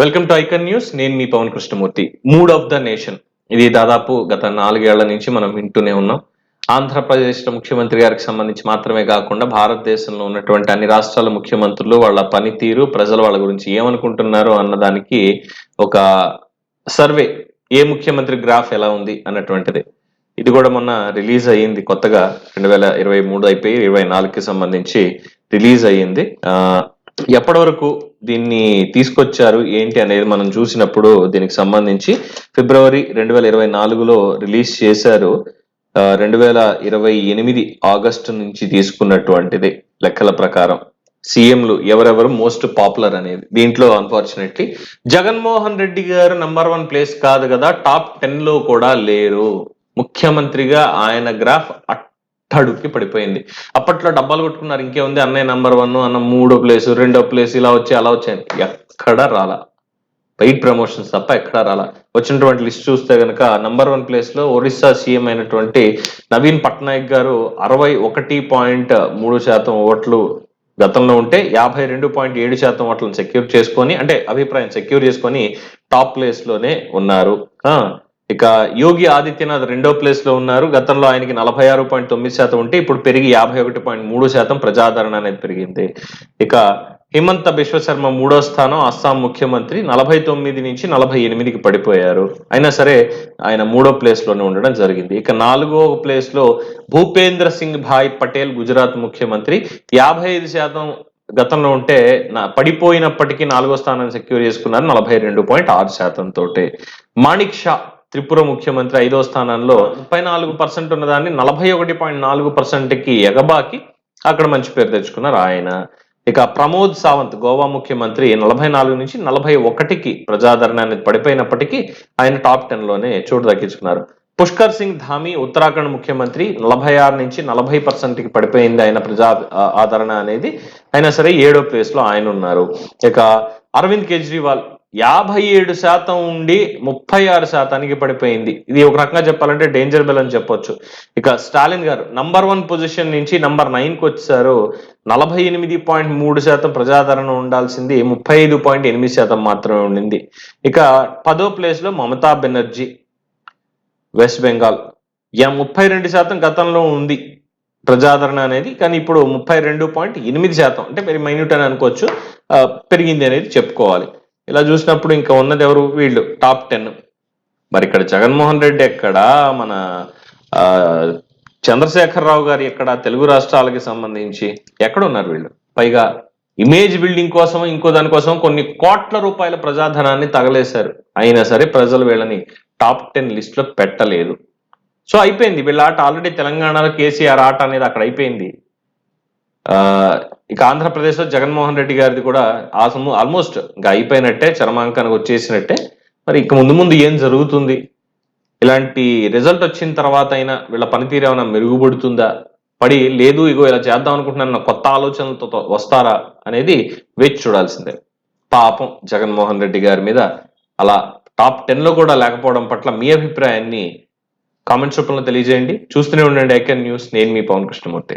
Welcome to icon news నేను మీ Pawan Krishnamurthy. Mood of the nation ఇది దాదాపు గత నాలుగేళ్ళ నుంచి మనం వింటూనే ఉన్నాం. ఆంధ్రప్రదేశ్ ముఖ్యమంత్రి గారికి సంబంధించి మాత్రమే కాకుండా భారతదేశంలో ఉన్నటువంటి అన్ని రాష్ట్రాల ముఖ్యమంత్రులు వాళ్ళ పనితీరు ప్రజలు వాళ్ళ గురించి ఏమనుకుంటున్నారు అన్నదానికి ఒక సర్వే ఏ ముఖ్యమంత్రి గ్రాఫ్ ఎలా ఉంది అన్నటువంటిది. ఇది కూడా మొన్న రిలీజ్ అయ్యింది కొత్తగా రెండు వేల ఇరవై మూడు అయిపోయి ఇరవై నాలుగుకి సంబంధించి రిలీజ్ అయ్యింది. ఆ, ఎప్పటి వరకు దీన్ని తీసుకొచ్చారు ఏంటి అనేది మనం చూసినప్పుడు దీనికి సంబంధించి ఫిబ్రవరి రెండు వేల ఇరవై నాలుగులో రిలీజ్ చేశారు. రెండు వేల ఇరవై ఎనిమిది ఆగస్టు నుంచి తీసుకున్నటువంటిది లెక్కల ప్రకారం. సీఎంలు ఎవరెవరు మోస్ట్ పాపులర్ అనేది. దీంట్లో అన్ఫార్చునేట్లీ జగన్మోహన్ రెడ్డి గారు నంబర్ వన్ ప్లేస్ కాదు కదా టాప్ టెన్లో కూడా లేరు. ముఖ్యమంత్రిగా ఆయన గ్రాఫ్ అట్టడుక్కి పడిపోయింది. అప్పట్లో డబ్బాలు కొట్టుకున్నారు. ఇంకేముంది? అన్నయ్య నంబర్ వన్ అన్న మూడో ప్లేస్ రెండో ప్లేస్ ఇలా వచ్చి అలా వచ్చాయి ఎక్కడ రాలా. పెయిడ్ ప్రమోషన్స్ తప్ప ఎక్కడా రాలా. వచ్చినటువంటి లిస్ట్ చూస్తే కనుక నంబర్ వన్ ప్లేస్లో ఒరిస్సా సీఎం అయినటువంటి నవీన్ పట్నాయక్ గారు అరవై ఒకటి పాయింట్ మూడు శాతం ఓట్లు గతంలో ఉంటే యాభై రెండు పాయింట్ ఏడు శాతం ఓట్లను సెక్యూర్ చేసుకొని అంటే అభిప్రాయం సెక్యూర్ చేసుకొని టాప్ ప్లేస్లోనే ఉన్నారు ఇక యోగి ఆదిత్యనాథ్ రెండో ప్లేస్లో ఉన్నారు. గతంలో ఆయనకి నలభై ఆరు పాయింట్ తొమ్మిది శాతం ఉంటే ఇప్పుడు పెరిగి యాభై ఒకటి పాయింట్ మూడు శాతం ప్రజాదరణ అనేది పెరిగింది. ఇక హిమంత విశ్వశర్మ మూడో స్థానం అస్సాం ముఖ్యమంత్రి నలభై తొమ్మిది నుంచి నలభై ఎనిమిదికి పడిపోయారు. అయినా సరే ఆయన మూడో ప్లేస్లోనే ఉండడం జరిగింది. ఇక నాలుగో ప్లేస్లో భూపేంద్ర సింగ్ భాయ్ పటేల్ గుజరాత్ ముఖ్యమంత్రి యాభై ఐదు శాతం గతంలో ఉంటే నా పడిపోయినప్పటికీ నాలుగో స్థానాన్ని సెక్యూర్ చేసుకున్నారు నలభై రెండు పాయింట్ ఆరు శాతం తోటి. మాణిక్ షా త్రిపుర ముఖ్యమంత్రి ఐదో స్థానంలో ముప్పై నాలుగు పర్సెంట్ ఉన్నదాన్ని నలభై ఒకటి పాయింట్ నాలుగు పర్సెంట్కి ఎగబాకి అక్కడ మంచి పేరు తెచ్చుకున్నారు ఆయన. ఇక ప్రమోద్ సావంత్ గోవా ముఖ్యమంత్రి నలభై నాలుగు నుంచి నలభై ఒకటికి ప్రజాదరణ అనేది పడిపోయినప్పటికీ ఆయన టాప్ టెన్లోనే చోటు దక్కించుకున్నారు. పుష్కర్ సింగ్ ధామి ఉత్తరాఖండ్ ముఖ్యమంత్రి నలభై ఆరు నుంచి నలభై పర్సెంట్కి పడిపోయింది ఆయన ప్రజా ఆదరణ అనేది. అయినా సరే ఏడో ప్లేస్లో ఆయన ఉన్నారు. ఇక అరవింద్ కేజ్రీవాల్ యాభై ఏడు శాతం ఉండి ముప్పై ఆరు శాతానికి పడిపోయింది. ఇది ఒక రకంగా చెప్పాలంటే డేంజర్ బెల్ అని చెప్పొచ్చు. ఇక స్టాలిన్ గారు నంబర్ వన్ పొజిషన్ నుంచి నంబర్ నైన్కి వచ్చారు. నలభై ఎనిమిది పాయింట్ మూడు శాతం ప్రజాదరణ ఉండాల్సింది. ముప్పై ఐదు పాయింట్ ఎనిమిది శాతం మాత్రమే ఉండింది. ఇక పదో ప్లేస్లో మమతా బెనర్జీ వెస్ట్ బెంగాల్ యా ముప్పై రెండు శాతం గతంలో ఉంది ప్రజాదరణ అనేది. కానీ ఇప్పుడు ముప్పై రెండు పాయింట్ ఎనిమిది శాతం అంటే వెరీ మైన్యూట్ అని అనుకోవచ్చు. పెరిగింది అనేది చెప్పుకోవాలి. ఇలా చూసినప్పుడు ఇంకా ఉన్నది ఎవరు? వీళ్ళు. టాప్ టెన్ మరి ఇక్కడ జగన్మోహన్ రెడ్డి ఎక్కడ? మన చంద్రశేఖరరావు గారు ఎక్కడ? తెలుగు రాష్ట్రాలకి సంబంధించి ఎక్కడ ఉన్నారు వీళ్ళు? పైగా ఇమేజ్ బిల్డింగ్ కోసం ఇంకో దానికోసం కొన్ని కోట్ల రూపాయల ప్రజాధనాన్ని తగలేశారు. అయినా సరే ప్రజలు వీళ్ళని టాప్ టెన్ లిస్ట్లో పెట్టలేదు. సో అయిపోయింది. వీళ్ళ ఆట ఆల్రెడీ తెలంగాణలో కేసీఆర్ ఆట అనేది అక్కడ అయిపోయింది. ఇక ఆంధ్రప్రదేశ్లో జగన్మోహన్ రెడ్డి గారిది కూడా ఆల్మోస్ట్ అయిపోయినట్టే చరమాంకానికి వచ్చేసినట్టే. మరి ఇక ముందు ముందు ఏం జరుగుతుంది? ఇలాంటి రిజల్ట్ వచ్చిన తర్వాత అయినా వీళ్ళ పనితీరు ఏమైనా మెరుగుపడుతుందా? పడి లేదు ఇగో ఇలా చేద్దాం అనుకుంటున్నాను కొత్త ఆలోచనలతో వస్తారా అనేది వేచి చూడాల్సిందే. పాపం జగన్మోహన్ రెడ్డి గారి మీద అలా టాప్ టెన్లో కూడా లేకపోవడం పట్ల మీ అభిప్రాయాన్ని కామెంట్స్ రూపంలో తెలియజేయండి. చూస్తూనే ఉండండి ఐకెన్ న్యూస్. నేను మీ పవన్ కృష్ణమూర్తి.